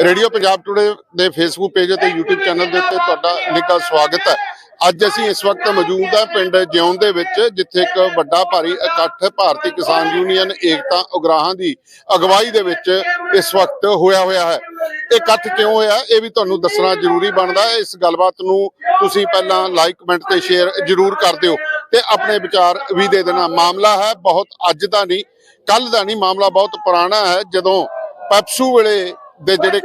Radio Punjab today ਦੇ Facebook page ਅਤੇ YouTube channel ਦੇ ਉੱਤੇ ਤੁਹਾਡਾ ਨਿੱਘਾ ਸਵਾਗਤ ਹੈ। ਅੱਜ ਅਸੀਂ ਇਸ ਵਕਤ ਮੌਜੂਦ ਹਾਂ ਪਿੰਡ ਜਿਉਂ ਦੇ ਵਿੱਚ, ਜਿੱਥੇ ਇੱਕ ਵੱਡਾ ਭਾਰੀ ਇਕੱਠ ਭਾਰਤੀ ਕਿਸਾਨ ਯੂਨੀਅਨ ਏਕਤਾ ਉਗਰਾਹਾਂ ਦੀ ਅਗਵਾਈ ਦੇ ਵਿੱਚ ਇਸ ਵਕਤ ਹੋਇਆ ਹੋਇਆ ਹੈ। ਇਹ ਇਕੱਠ ਕਿਉਂ ਹੋਇਆ, ਇਹ ਵੀ ਤੁਹਾਨੂੰ ਦੱਸਣਾ ਜ਼ਰੂਰੀ ਬਣਦਾ ਹੈ। ਇਸ ਗੱਲਬਾਤ ਨੂੰ ਤੁਸੀਂ ਪਹਿਲਾਂ ਲਾਈਕ ਕਮੈਂਟ ਤੇ ਸ਼ੇਅਰ ਜ਼ਰੂਰ ਕਰ ਦਿਓ ਤੇ ਆਪਣੇ ਵਿਚਾਰ ਵੀ ਦੇ ਦੇਣਾ। ਮਾਮਲਾ ਹੈ ਬਹੁਤ ਅੱਜ ਦਾ ਨਹੀਂ ਕੱਲ ਦਾ ਨਹੀਂ, ਮਾਮਲਾ ਬਹੁਤ ਪੁਰਾਣਾ ਹੈ। ਜਦੋਂ ਪੈਪਸੂ ਵੇਲੇ ਦੇ ਜਿਹੜੇ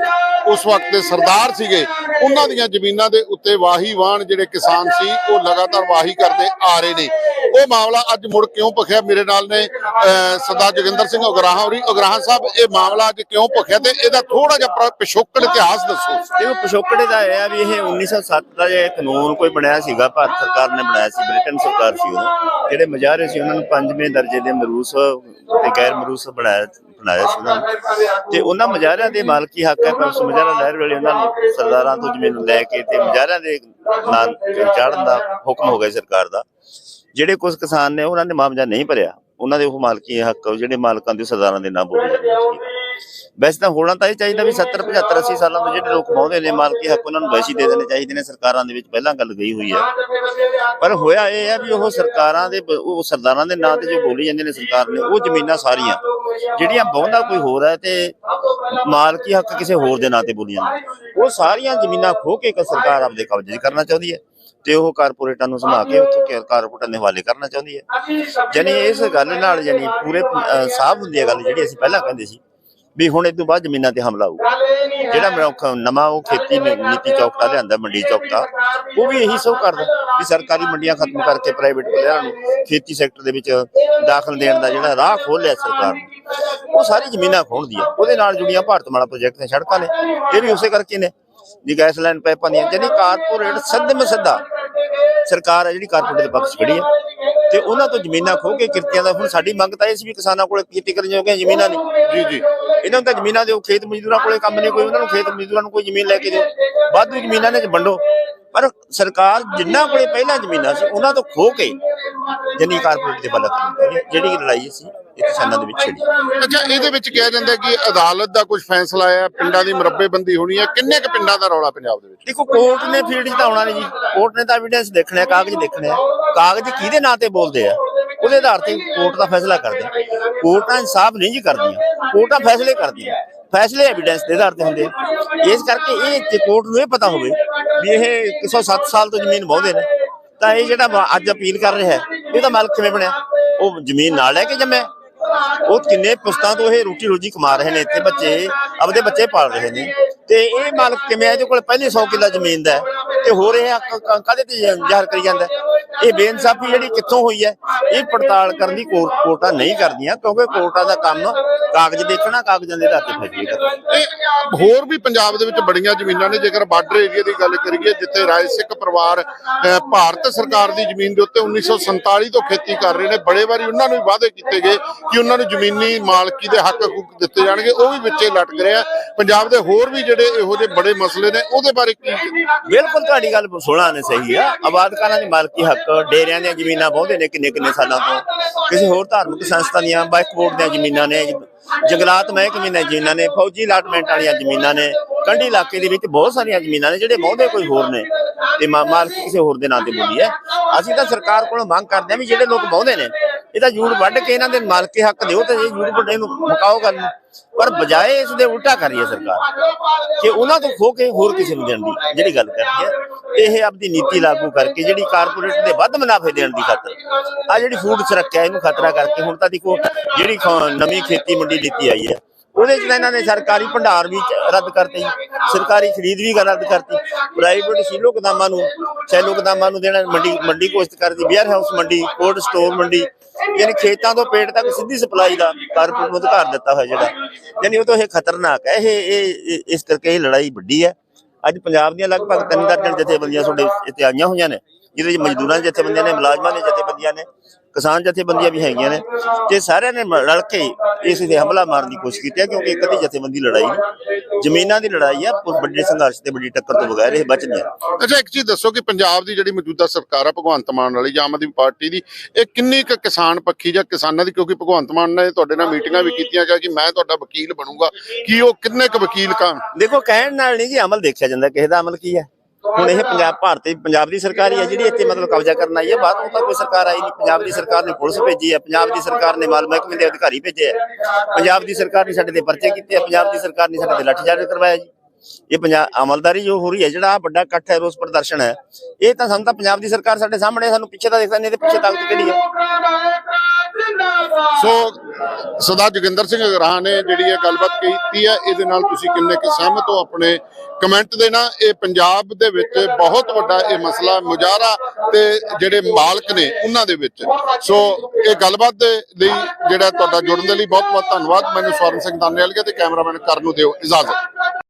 ਉਸ ਵਕਤ ਦੇ ਸਰਦਾਰ ਸੀਗੇ, ਉਹਨਾਂ ਦੀਆਂ ਜ਼ਮੀਨਾਂ ਦੇ ਉੱਤੇ ਵਾਹੀ ਵਾਹਣ ਜਿਹੜੇ ਕਿਸਾਨ ਸੀ, ਉਹ ਲਗਾਤਾਰ ਵਾਹੀ ਕਰਦੇ ਆ ਰਹੇ ਨੇ। ਉਹ ਮਾਮਲਾ ਅੱਜ ਮੁੜ ਕਿਉਂ ਭਖਿਆ? ਮੇਰੇ ਨਾਲ ਨੇ ਅਹ, ਸਰਦਾਰ ਜੋਗਿੰਦਰ ਸਿੰਘ ਉਗਰਾਹਾਂ ਹੋਰੀ ਉਗਰਾਹਾਂ ਸਾਹਿਬ ਇਹ ਮਾਮਲਾ ਅੱਜ ਕਿਉਂ ਭਖਿਆ ਤੇ ਇਹਦਾ ਥੋੜਾ ਜਿਹਾ ਪਿਛੋਕੜ ਇਤਿਹਾਸ ਦੱਸੋ। ਦੇਖੋ ਪਿਛੋਕੜੇ ਦਾ ਇਹ ਆ ਵੀ ਇਹ 1907 ਦਾ ਜੇ ਕਾਨੂੰਨ ਕੋਈ ਬਣਾਇਆ ਸੀਗਾ ਭਾਰਤ ਸਰਕਾਰ ਨੇ ਬਣਾਇਆ ਸੀ ਬ੍ਰਿਟਨ ਸਰਕਾਰ ਸੀ ਉਹ ਜਿਹੜੇ ਮਜਾਰੇ ਸੀ ਉਹਨਾਂ ਨੂੰ ਪੰਜਵੇਂ ਦਰਜੇ ਦੇ ਮਰੂਸ ਤੇ ਗੈਰ ਮਰੂਸ ਬਣਾਇਆ ਬਣਾਇਆ ਸੀ ਉਹਨਾਂ ਤੇ ਉਹਨਾਂ ਮਜਾਰਿਆਂ ਦੇ ਮਾਲਕੀ ਹੱਕ ਹੈ? ਪਰ ਉਸ ਮਜਾਰਾ ਲਹਿਰ ਵੇਲੇ ਉਹਨਾਂ ਨੂੰ ਸਰਦਾਰਾਂ ਤੋਂ ਜ਼ਮੀਨ ਲੈ ਕੇ ਤੇ ਮਜਾਰਿਆਂ ਦੇ ਨਾਂ ਚਾੜਨ ਦਾ ਹੁਕਮ ਹੋ ਗਿਆ ਸਰਕਾਰ ਦਾ। ਜਿਹੜੇ ਕੁਝ ਕਿਸਾਨ ਨੇ ਉਹਨਾਂ ਨੇ ਮਾਮਜਾ ਨਹੀਂ ਭਰਿਆ। ਉਹਨਾਂ ਦੇ ਉਹ ਮਾਲਕੀ ਹੱਕ, ਜਿਹੜੇ ਮਾਲਕਾਂ ਦੇ ਸਰਦਾਰਾਂ ਦੇ ਨਾਂ ਬੋਲੇ ਵੈਸੇ ਤਾਂ ਹੋਣਾ ਤਾਂ ਇਹ ਚਾਹੀਦਾ ਵੀ 70 75 80 ਸਾਲਾਂ ਤੋਂ ਜਿਹੜੇ ਲੋਕ ਕਮਾਉਂਦੇ ਨੇ, ਮਾਲਕੀ ਹੱਕ ਉਹਨਾਂ ਨੂੰ ਵੈਸੇ ਦੇ ਦੇਣੇ ਚਾਹੀਦੇ ਨੇ, ਸਰਕਾਰਾਂ ਦੇ ਵਿੱਚ ਪਹਿਲਾਂ ਗੱਲ ਗਈ ਹੋਈ ਹੈ ਪਰ ਹੋਇਆ ਇਹ ਹੈ ਵੀ ਉਹ ਸਰਕਾਰਾਂ ਦੇ ਬ- ਉਹ ਸਰਦਾਰਾਂ ਦੇ ਨਾਂ ਤੇ ਜੋ ਬੋਲੀ ਜਾਂਦੇ ਨੇ ਸਰਕਾਰ ਨੇ, ਉਹ ਜ਼ਮੀਨਾਂ ਸਾਰੀਆਂ, ਜਿਹੜੀਆਂ ਬਹੁੰਦਾ ਕੋਈ ਹੋਰ ਹੈ ਤੇ ਮਾਲਕੀ ਹੱਕ ਕਿਸੇ ਹੋਰ ਦੇ ਨਾਂ ਤੇ ਬੋਲੀ ਜਾਂਦੇ। ਉਹ ਸਾਰੀਆਂ ਜ਼ਮੀਨਾਂ ਖੋ ਕੇ ਸਰਕਾਰ ਆਪਦੇ ਕਬਜ਼ੇ 'ਚ ਕਰਨਾ ਚਾਹੁੰਦੀ ਹੈ। ਤੇ ਉਹ ਕਾਰਪੋਰੇਟਾਂ ਨੂੰ ਸਮਾ ਕੇ ਉੱਥੋਂ ਕਾਰਪੋਰੇਟਾਂ ਦੇ ਹਵਾਲੇ ਕਰਨਾ ਚਾਹੁੰਦੀ ਹੈ। ਜਾਨੀ ਇਸ ਗੱਲ ਨਾਲ ਜਾਨੀ ਪੂਰੇ ਸਾਫ਼ ਹੁੰਦੀ ਹੈ ਗੱਲ ਜਿਹੜੀ ਅਸੀਂ ਪਹਿਲਾਂ ਕਹਿੰਦੇ ਸੀ ਵੀ ਹੁਣ ਇਹ ਤੋਂ ਬਾਅਦ ਜ਼ਮੀਨਾਂ ਤੇ ਹਮਲਾ ਹੋਊਗਾ ਜਿਹੜਾ ਮਨੁੱਖ ਨਵਾਂ ਉਹ ਖੇਤੀ ਨੀਤੀ ਚੌਕਤਾ ਲਿਆਂਦਾ, ਮੰਡੀ ਚੌਕਤਾ, ਉਹ ਵੀ ਇਹੀ ਸਭ ਕਰਦਾ ਵੀ ਸਰਕਾਰੀ ਮੰਡੀਆਂ ਖਤਮ ਕਰਕੇ ਪ੍ਰਾਈਵੇਟ ਪਲੇਅਰਾਂ ਨੂੰ ਖੇਤੀ ਸੈਕਟਰ ਦੇ ਵਿੱਚ ਦਾਖਲ ਦੇਣ ਦਾ ਜਿਹੜਾ ਰਾਹ ਖੋਲ੍ਹਿਆ ਸਰਕਾਰ ਨੇ, ਉਹ ਸਾਰੀ ਜ਼ਮੀਨਾਂ ਖੋਹਣਦੀ ਆ ਉਹਦੇ ਨਾਲ ਜੁੜੀਆਂ ਭਾਰਤ ਮਾਲਾ ਪ੍ਰੋਜੈਕਟ ਨੇ, ਸੜਕਾਂ ਨੇ, ਇਹ ਵੀ ਉਸੇ ਕਰਕੇ ਨੇ ਜੀ ਗੈਸ ਲਾਈਨ ਪਾਈਪਾਂ ਦੀਆਂ ਜਾਨੀ ਕਾਰਪੋਰੇਟ ਸਿੱਧੇ ਮਸੱਦਾ ਸਰਕਾਰ ਹੈ ਜਿਹੜੀ ਕਾਰਪੋਰੇਟ ਦੇ ਪੱਖ 'ਚ ਖੜੀ ਹੈ। ਤੇ ਉਹਨਾਂ ਤੋਂ ਜ਼ਮੀਨਾਂ ਖੋਹ ਕੇ ਕਿਰਤੀਆਂ ਦਾ ਹੁਣ ਸਾਡੀ ਮੰਗ ਤਾਂ ਇਹ ਸੀ ਵੀ ਕਿਸਾਨਾਂ ਕੋਲ ਖੇਤੀ ਕਰਨ ਜੋਗੀਆਂ ਜ਼ਮੀਨਾਂ ਨਹੀਂ। ਜੀ ਜੀ। ਇਹਨਾਂ ਨੂੰ ਤਾਂ ਜ਼ਮੀਨਾਂ ਦਿਓ, ਖੇਤ ਮਜ਼ਦੂਰਾਂ ਕੋਲੇ ਕੰਮ ਨਹੀਂ, ਕੋਈ ਉਹਨਾਂ ਨੂੰ ਖੇਤ ਮਜ਼ਦੂਰਾਂ ਨੂੰ ਕੋਈ ਜ਼ਮੀਨ ਲੈ ਕੇ ਦਿਓ। ਵਾਧੂ ਜ਼ਮੀਨਾਂ ਨੇ ਵੰਡੋ। ਪਰ ਸਰਕਾਰ ਜਿੰਨਾ ਕੋਲੇ ਪਹਿਲਾਂ ਜ਼ਮੀਨਾਂ ਸੀ, ਉਹਨਾਂ ਤੋਂ ਖੋਹ ਕੇ ਜਨੀ ਕਾਰਪੋਰੇਟ ਦੇ ਬਲਕ ਜਿਹੜੀ ਲੜਾਈ ਸੀ ਕਿਸਾਨਾਂ ਦੇ ਵਿੱਚ ਛਿੜੀ ਅੱਛਾ ਇਹਦੇ ਵਿੱਚ ਕਿਹਾ ਜਾਂਦਾ ਕਿ ਅਦਾਲਤ ਦਾ ਕੁਝ ਫੈਸਲਾ ਆਇਆ ਪਿੰਡਾਂ ਦੀ ਮੁਰੱਬੇਬੰਦੀ ਹੋਣੀ ਹੈ ਕਿੰਨੇ ਕੁ ਪਿੰਡਾਂ ਦਾ ਰੌਲਾ ਪੰਜਾਬ ਦੇ ਵਿੱਚ? ਦੇਖੋ ਕੋਰਟ ਨੇ ਫੀਲਡ 'ਚ ਤਾਂ ਆਉਣਾ ਨਹੀਂ ਜੀ। ਕੋਰਟ ਨੇ ਤਾਂ ਐਵੀਡੈਂਸ ਦੇਖਣਾ ਹੈ ਕਾਗਜ਼ ਦੇਖਣੇ ਆ ਕਾਗਜ਼ ਕਿਹਦੇ ਨਾਂ ਤੇ ਬੋਲਦੇ ਆ? ਉਹਦੇ ਆਧਾਰ ਤੇ ਕੋਰਟ ਦਾ ਫੈਸਲਾ ਕਰਦੇ ਕੋਰਟਾਂ ਇਨਸਾਫ ਨਹੀਂ ਜੀ ਕਰਦੀਆਂ। ਕੋਰਟਾਂ ਫੈਸਲੇ ਕਰਦੀਆਂ। ਫੈਸਲੇ ਐਵੀਡੈਂਸ ਦੇ ਆਧਾਰ ਤੇ ਹੁੰਦੇ ਇਸ ਕਰਕੇ ਇਹ ਕੋਰਟ ਨੂੰ ਇਹ ਪਤਾ ਹੋਵੇ ਵੀ ਇਹ 107 ਸਾਲ ਤੋਂ ਜ਼ਮੀਨ ਵਾਹੁੰਦੇ ਨੇ ਤਾਂ ਇਹ ਜਿਹੜਾ ਅੱਜ ਅਪੀਲ ਕਰ ਰਿਹਾ ਇਹਦਾ ਮਾਲਕ ਕਿਵੇਂ ਬਣਿਆ? ਉਹ ਜ਼ਮੀਨ ਨਾਲ ਲੈ ਕੇ ਜੰਮਿਆ। ਉਹ ਕਿੰਨੇ ਪੁਸਤਾਂ ਤੋਂ ਇਹ ਰੋਟੀ ਰੋਜੀ ਕਮਾ ਰਹੇ ਨੇ ਇੱਥੇ ਬੱਚੇ, ਆਪਦੇ ਬੱਚੇ ਪਾਲ ਰਹੇ ਨੇ। ਤੇ ਇਹ ਮਾਲਕ ਕਿਵੇਂ ਇਹਦੇ ਕੋਲ ਪਹਿਲੇ 100 ਕਿੱਲਾ ਜ਼ਮੀਨ ਦਾ ਤੇ ਹੋਰ ਇਹ ਕਾਹਦੇ ਤੇ ਜ਼ਾਹਰ ਕਰੀ ਜਾਂਦਾ ਇਹ ਬੇਇਨਸਾਫੀ ਜਿਹੜੀ ਕਿੱਥੋਂ ਹੋਈ ਹੈ ਇਹ ਪੜਤਾਲ ਕਰਨ ਦੀ ਕੋਰਟ ਨਹੀਂ ਕਰਦੀਆਂ ਕਿਉਂਕਿ ਕੋਰਟਾਂ ਦਾ ਕੰਮ ਕਾਗਜ਼ ਦੇਖਣਾ ਕਾਗਜ਼ਾਂ ਦੇ ਆਧਾਰ ਤੇ ਫੈਸਲੇ ਕਰਨਾ। ਇਹ ਹੋਰ ਵੀ ਪੰਜਾਬ ਦੇ ਵਿੱਚ ਬੜੀਆਂ ਜ਼ਮੀਨਾਂ ਨੇ ਜੇਕਰ ਬਾਰਡਰ ਏਰੀਆ ਦੀ ਗੱਲ ਕਰੀਏ ਜਿੱਥੇ ਰਾਜ ਸਿੱਖ ਪਰਿਵਾਰ ਭਾਰਤ ਸਰਕਾਰ ਦੀ ਜ਼ਮੀਨ ਦੇ ਉੱਤੇ 1947 ਤੋਂ ਖੇਤੀ ਕਰ ਰਹੇ ਨੇ ਬੜੇ ਵਾਰੀ ਉਹਨਾਂ ਨੂੰ ਵੀ ਵਾਅਦੇ ਕੀਤੇ ਗਏ ਕਿ ਉਹਨਾਂ ਨੂੰ ਜ਼ਮੀਨੀ ਮਾਲਕੀ ਦੇ ਹੱਕ ਹਕੂਕ ਦਿੱਤੇ ਜਾਣਗੇ ਉਹ ਵੀ ਵਿੱਚੇ ਲਟਕ ਰਿਹਾ ਪੰਜਾਬ ਦੇ ਹੋਰ ਵੀ ਜਿਹੜੇ ਇਹੋ ਜਿਹੇ ਬੜੇ ਮਸਲੇ ਨੇ ਉਹਦੇ ਬਾਰੇ ਕੀ ਬਿਲਕੁਲ ਤੁਹਾਡੀ ਗੱਲ ਸੋਹਣਾ ਨੇ ਸਹੀ ਆ ਆਬਾਦਕਾਰਾਂ ਦੀ ਮਾਲਕੀ ਹੱਕ ਡੇਰਿਆਂ ਦੀਆਂ ਜ਼ਮੀਨਾਂ ਬਹੁੰਦੇ ਨੇ ਕਿੰਨੇ ਕਿੰਨੇ ਸਾਲਾਂ ਤੋਂ। ਕਿਸੇ ਹੋਰ ਧਾਰਮਿਕ ਸੰਸਥਾ ਦੀਆਂ ਬਾਈਕ ਦੀਆਂ ਜ਼ਮੀਨਾਂ ਨੇ। ਜੰਗਲਾਤ ਮਹਿਕਮੇ ਦੀਆਂ ਜ਼ਮੀਨਾਂ ਨੇ, ਫੌਜੀ ਅਲਾਟਮੈਂਟ ਵਾਲੀਆਂ ਜ਼ਮੀਨਾਂ ਨੇ, ਕੰਢੀ ਇਲਾਕੇ ਦੇ ਵਿੱਚ ਬਹੁਤ ਸਾਰੀਆਂ ਜ਼ਮੀਨਾਂ ਨੇ, ਜਿਹੜੇ ਬਹੁਤੇ ਕੋਈ ਹੋਰ ਨੇ। ਤੇ ਮਾਲਕ ਕਿਸੇ ਹੋਰ ਦੇ ਨਾਂ ਤੇ ਬੋਲੀ ਹੈ। ਅਸੀਂ ਤਾਂ ਸਰਕਾਰ ਕੋਲੋਂ ਮੰਗ ਕਰਦੇ ਹਾਂ ਵੀ ਜਿਹੜੇ ਲੋਕ ਬਹੁੰਦੇ ਨੇ, ਇਹ ਤਾਂ ਜੂੜ ਵੱਢ ਕੇ ਇਹਨਾਂ ਦੇ ਮਾਲਕੀ ਹੱਕ ਦਿਓ ਤੇ ਇਹ ਜੂੜ ਵੱਡੇ ਨੂੰ ਮੁਕਾਓ ਗੱਲ ਨੂੰ। ਪਰ ਬਜਾਏ ਇਸ ਦੇ ਉਲਟਾ ਕਰ ਰਹੀ ਹੈ ਸਰਕਾਰ। ਕਿ ਉਹਨਾਂ ਤੋਂ ਖੋ ਕੇ ਹੋਰ ਕਿਸੇ ਨੂੰ ਦੇਣ ਦੀ ਜਿਹੜੀ ਗੱਲ ਕਰਦੀ ਹੈ, ਇਹ ਆਪਦੀ ਨੀਤੀ ਲਾਗੂ ਕਰਕੇ ਜਿਹੜੀ ਕਾਰਪੋਰੇਟ ਦੇ ਵੱਧ ਮੁਨਾਫੇ ਦੇਣ ਦੀ ਖਾਤਰ ਆ ਜਿਹੜੀ ਫੂਡ ਸੁਰੱਖਿਆ ਇਹਨੂੰ ਖਤਰਾ ਕਰਕੇ ਹੁਣ ਤਾਂ ਦੇਖੋ ਜਿਹੜੀ ਨਵੀਂ ਖੇਤੀ ਮੰਡੀ ਨੀਤੀ ਆਈ ਹੈ, ਉਹਦੇ ਚ ਤਾਂ ਇਹਨਾਂ ਨੇ ਸਰਕਾਰੀ ਭੰਡਾਰ ਵੀ ਰੱਦ ਕਰਤੇ ਸਰਕਾਰੀ ਖਰੀਦ ਵੀ ਰੱਦ ਕਰਤੀ ਪ੍ਰਾਈਵੇਟ ਸ਼ੀਲੋ ਗਦਾਮਾਂ ਨੂੰ, ਸੈਲੋ ਗਦਾਮਾਂ ਨੂੰ ਦੇਣਾ ਮੰਡੀ ਮੰਡੀ ਕੋਸ਼ਟ ਕਰਦੀ ਵੇਅਰ ਹਾਊਸ ਮੰਡੀ ਕੋਲਡ ਸਟੋਰ ਮੰਡੀ ਯਾਨੀ ਖੇਤਾਂ ਤੋਂ ਪੇਟ ਤੱਕ ਸਿੱਧੀ ਸਪਲਾਈ ਦਾ ਕਾਰਪੋਰੇਟ ਨੂੰ ਅਧਿਕਾਰ ਦਿੱਤਾ ਹੋਇਆ ਜਿਹੜਾ। ਯਾਨੀ ਉਹ ਤੋਂ ਇਹ ਖਤਰਨਾਕ ਹੈ। ਇਹ ਇਹ ਇਸ ਕਰਕੇ ਇਹ ਲੜਾਈ ਵੱਡੀ ਹੈ। ਅੱਜ ਪੰਜਾਬ ਦੀਆਂ ਲਗਭਗ ਤਿੰਨ ਦਰਜਨ ਜਥੇਬੰਦੀਆਂ ਤੁਹਾਡੇ ਇੱਥੇ ਆਈਆਂ ਹੋਈਆਂ ਨੇ, ਜਿਹਦੇ ਵਿੱਚ ਮਜ਼ਦੂਰਾਂ ਦੀਆਂ ਜਥੇਬੰਦੀਆਂ ਨੇ, ਮੁਲਾਜ਼ਮਾਂ ਦੀਆਂ ਜਥੇਬੰਦੀਆਂ ਨੇ। ਕਿਸਾਨ ਜਥੇਬੰਦੀਆਂ ਵੀ ਹੈਗੀਆਂ ਨੇ। ਤੇ ਸਾਰਿਆਂ ਨੇ ਰਲ ਕੇ ਇਸ ਤੇ ਹਮਲਾ ਮਾਰਨ ਦੀ ਕੋਸ਼ਿਸ਼ ਕੀਤੀ ਹੈ ਕਿਉਂਕਿ ਇੱਕ ਅੱਧੀ ਜਥੇਬੰਦੀ ਲੜਾਈ ਨਹੀਂ। ਜ਼ਮੀਨਾਂ ਦੀ ਲੜਾਈ ਹੈ ਵੱਡੇ ਸੰਘਰਸ਼ ਤੇ ਵੱਡੀ ਟੱਕਰ ਤੋਂ ਬਗੈਰ ਇਹ ਬਚ ਨਹੀਂ ਅੱਛਾ ਇੱਕ ਚੀਜ਼ ਦੱਸੋ ਕਿ ਪੰਜਾਬ ਦੀ ਜਿਹੜੀ ਮੌਜੂਦਾ ਸਰਕਾਰ ਆ ਭਗਵੰਤ ਮਾਨ ਵਾਲੀ ਜਾਂ ਆਮ ਆਦਮੀ ਪਾਰਟੀ ਦੀ ਇਹ ਕਿੰਨੀ ਕੁ ਕਿਸਾਨ ਪੱਖੀ ਜਾਂ ਕਿਸਾਨਾਂ ਦੀ ਕਿਉਂਕਿ ਭਗਵੰਤ ਮਾਨ ਨੇ ਤੁਹਾਡੇ ਨਾਲ ਮੀਟਿੰਗਾਂ ਵੀ ਕੀਤੀਆਂ ਕਿ ਮੈਂ ਤੁਹਾਡਾ ਵਕੀਲ ਬਣੂੰਗਾ। ਕੀ ਉਹ ਕਿੰਨੇ ਕੁ ਵਕੀਲ ਕਾਂ ਦੇਖੋ ਕਹਿਣ ਨਾਲ ਨਹੀਂ ਜੀ ਅਮਲ ਦੇਖਿਆ ਜਾਂਦਾ ਕਿਸੇ ਦਾ ਅਮਲ ਕੀ ਹੈ? ਹੁਣ ਇਹ ਪੰਜਾਬ, ਭਾਰਤੀ, ਪੰਜਾਬ ਦੀ ਸਰਕਾਰ ਹੀ ਹੈ ਜਿਹੜੀ ਇੱਥੇ ਮਤਲਬ ਕਬਜ਼ਾ ਕਰਨ ਆਈ ਹੈ। ਬਾਹਰੋਂ ਤਾਂ ਕੋਈ ਸਰਕਾਰ ਆਈ ਨਹੀਂ। ਪੰਜਾਬ ਦੀ ਸਰਕਾਰ ਨੇ ਪੁਲਿਸ ਭੇਜੀ ਹੈ। ਪੰਜਾਬ ਦੀ ਸਰਕਾਰ ਨੇ ਮਾਲ ਮਹਿਕਮੇ ਦੇ ਅਧਿਕਾਰੀ ਭੇਜੇ ਹੈ। ਪੰਜਾਬ ਦੀ ਸਰਕਾਰ ਨੇ ਸਾਡੇ ਤੇ ਪਰਚੇ ਕੀਤੇ ਹੈ। ਪੰਜਾਬ ਦੀ ਸਰਕਾਰ ਨੇ ਸਾਡੇ ਤੇ ਲਾਠੀਚਾਰਜ ਕਰਵਾਇਆ ਜੀ। ਇਹ ਪੰਜਾਬ ਅਮਲਦਾਰੀ ਜੋ ਹੋ ਰਹੀ ਹੈ, ਜਿਹੜਾ ਵੱਡਾ ਇਕੱਠ ਹੈ, ਰੋਸ ਪ੍ਰਦਰਸ਼ਨ ਹੈ, ਇਹ ਤਾਂ ਸਾਨੂੰ ਤਾਂ ਪੰਜਾਬ ਦੀ ਸਰਕਾਰ ਸਾਡੇ ਸਾਹਮਣੇ ਸਾਨੂੰ ਪਿੱਛੇ ਤਾਂ ਦੇਖਦਾ ਨਹੀਂ ਤੇ ਪਿੱਛੇ ਤਾਕਤ ਕਿਹੜੀ ਹੈ? ਸੋ ਸਦਾ ਜੋਗਿੰਦਰ ਸਿੰਘ ਅਗਰਾਹ ਨੇ ਜਿਹੜੀ ਇਹ ਗੱਲਬਾਤ ਕੀਤੀ ਹੈ, ਇਹਦੇ ਨਾਲ ਤੁਸੀਂ ਕਿੰਨੇ ਕੁ ਸਹਿਮਤ ਹੋ ਆਪਣੇ ਕਮੈਂਟ ਦੇਣਾ ਇਹ ਪੰਜਾਬ ਦੇ ਵਿੱਚ ਬਹੁਤ ਵੱਡਾ ਇਹ ਮਸਲਾ, ਮੁਜ਼ਾਹਰਾ ਤੇ ਜਿਹੜੇ ਮਾਲਕ ਨੇ ਉਹਨਾਂ ਦੇ ਵਿੱਚ। ਸੋ, ਇਹ ਗੱਲਬਾਤ ਦੇ ਲਈ ਜਿਹੜਾ ਤੁਹਾਡਾ ਜੁੜਨ ਦੇ ਲਈ ਬਹੁਤ ਬਹੁਤ ਧੰਨਵਾਦ। ਮੈਨੂੰ ਸਵਰਨ ਸਿੰਘ ਦਾਨੇਵਾਲ ਤੇ ਕੈਮਰਾਮੈਨ ਕਰਨ ਨੂੰ ਦਿਓ ਇਜਾਜ਼ਤ।